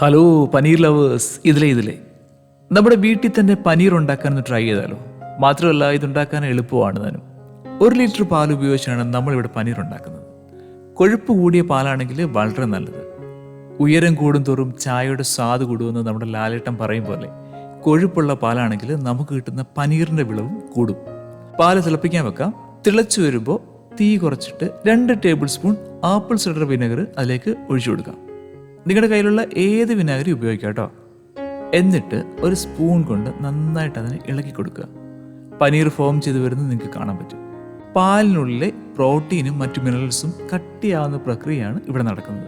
Hello paneer lovers ഇതിലെ ഇതിലെ. നമ്മുടെ വീട്ടിൽ തന്നെ പനീർ ഉണ്ടാക്കാൻ ഒന്ന് ട്രൈ ചെയ്താലോ? മാത്രമല്ല ഇതുണ്ടാക്കാൻ എളുപ്പമാണ് താനും. ഒരു ലിറ്റർ പാൽ ഉപയോഗിച്ചാണ് നമ്മളിവിടെ പനീർ ഉണ്ടാക്കുന്നത്. കൊഴുപ്പ് കൂടിയ പാലാണെങ്കിൽ വളരെ നല്ലത്. ഉയരം കൂടും തോറും ചായയുടെ സ്വാദ് കൂടുമെന്ന് നമ്മുടെ ലാലേട്ടൻ പറയും പോലെ കൊഴുപ്പുള്ള പാലാണെങ്കിൽ നമുക്ക് കിട്ടുന്ന പനീറിന്റെ വിളവും കൂടും. പാൽ തിളപ്പിക്കാൻ വെക്കാം. തിളച്ചു വരുമ്പോൾ തീ കുറച്ചിട്ട് രണ്ട് table spoon apple cider vinegar അതിലേക്ക് ഒഴിച്ചു കൊടുക്കാം. നിങ്ങളുടെ കയ്യിലുള്ള ഏത് വിനാഗിരി ഉപയോഗിക്കാം കേട്ടോ? എന്നിട്ട് ഒരു സ്പൂൺ കൊണ്ട് നന്നായിട്ട് അതിനെ ഇളക്കി കൊടുക്കുക. പനീർ ഫോം ചെയ്ത് വരുന്നത് നിങ്ങൾക്ക് കാണാൻ പറ്റും. പാലിനുള്ളിലെ പ്രോട്ടീനും മറ്റു മിനറൽസും കട്ടിയാവുന്ന പ്രക്രിയയാണ് ഇവിടെ നടക്കുന്നത്.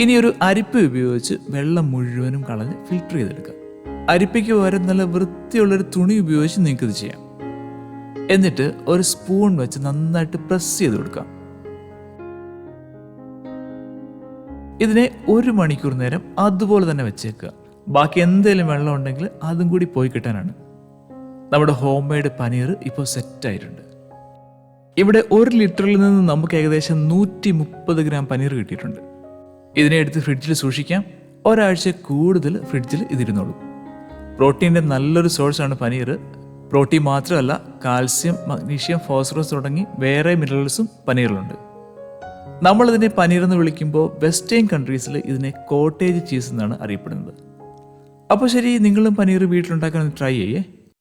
ഇനി ഒരു അരിപ്പ ഉപയോഗിച്ച് വെള്ളം മുഴുവനും കളഞ്ഞ് ഫിൽട്ടർ ചെയ്തെടുക്കുക. അരിപ്പയ്ക്ക് പകരം നല്ല വൃത്തിയുള്ളൊരു തുണി ഉപയോഗിച്ച് നിങ്ങൾക്കിത് ചെയ്യാം. എന്നിട്ട് ഒരു സ്പൂൺ വെച്ച് നന്നായിട്ട് പ്രസ് ചെയ്ത് കൊടുക്കാം ഇതിനെ ഒരു മണിക്കൂർ നേരം അതുപോലെ തന്നെ വെച്ചേക്കുക. ബാക്കി എന്തെങ്കിലും വെള്ളം ഉണ്ടെങ്കിൽ അതും കൂടി പോയി കിട്ടാനാണ്. നമ്മുടെ ഹോം മെയ്ഡ് പനീർ ഇപ്പോൾ സെറ്റായിട്ടുണ്ട് ഇവിടെ ഒരു ലിറ്ററിൽ നിന്ന് നമുക്ക് ഏകദേശം നൂറ്റി മുപ്പത് ഗ്രാം പനീർ കിട്ടിയിട്ടുണ്ട്. ഇതിനെ എടുത്ത് ഫ്രിഡ്ജിൽ സൂക്ഷിക്കാം. ഒരാഴ്ച കൂടുതൽ ഫ്രിഡ്ജിൽ ഇതിരുന്നോളൂ. പ്രോട്ടീന്റെ നല്ലൊരു സോഴ്സാണ് പനീർ പ്രോട്ടീൻ മാത്രമല്ല കാൽസ്യം മഗ്നീഷ്യം ഫോസ്ഫറസ് തുടങ്ങി വേറെ മിനറൽസും പനീറിലുണ്ട് നമ്മളിതിനെ പനീർ എന്ന് വിളിക്കുമ്പോൾ വെസ്റ്റേൺ കൺട്രീസിൽ ഇതിനെ കോട്ടേജ് ചീസ് എന്നാണ് അറിയപ്പെടുന്നത്. അപ്പോൾ ശരി നിങ്ങളും പനീർ വീട്ടിലുണ്ടാക്കാൻ ട്രൈ ചെയ്യേ.